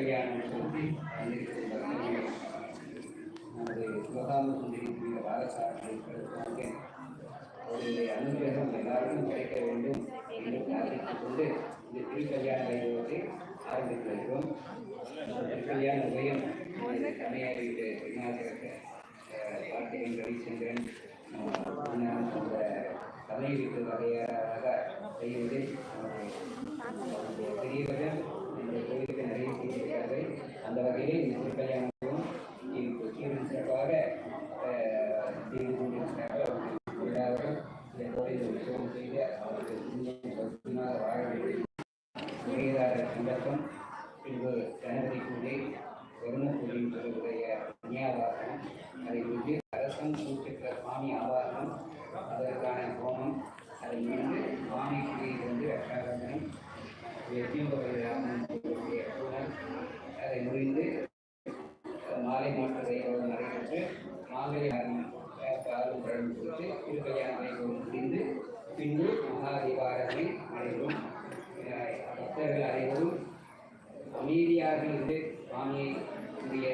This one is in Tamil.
கல்யாணம் சொல்லி நமது சிவகாம சுந்தரிக்குரிய பாலசாரத்தை அவருடைய அனுகிரகம் எல்லாருக்கும் கிடைக்க வேண்டும் என்று பிரார்த்தித்துக் கொண்டு இந்த திருக்கல்யாண வைபவத்தை ஆரம்பித்து வருகிறோம் திருக்கல்யாண உதயம் கமையாரி விநாயகர் கார்த்திகன் ரவிச்சந்திரன் அந்த தமிழுக்கு வகையாக செய்வதில் பெரியவர்கள் கோயிலில் அவர்கள் இன்னும் சௌக்கியமாக வாழ வேண்டும் உரையதாரர் சந்தர்ப்பம் தொடர்புடைய புண்ணியாவாசனம் அதை விட்டு அரசன் சூச்சக்கர சுவாமி ஆவாசனம் அதற்கான ஹோமம் அதை முடிந்து சுவாமி பூஜையில் வந்து ரட்சாகரணம் அதை முடிந்து மாலை மாற்றத்தை நடைபெற்று மாலை காலம் பழம் கொடுத்து திருக்கல்யாணம் மீடியாவிலிருந்து வாங்கக்கூடிய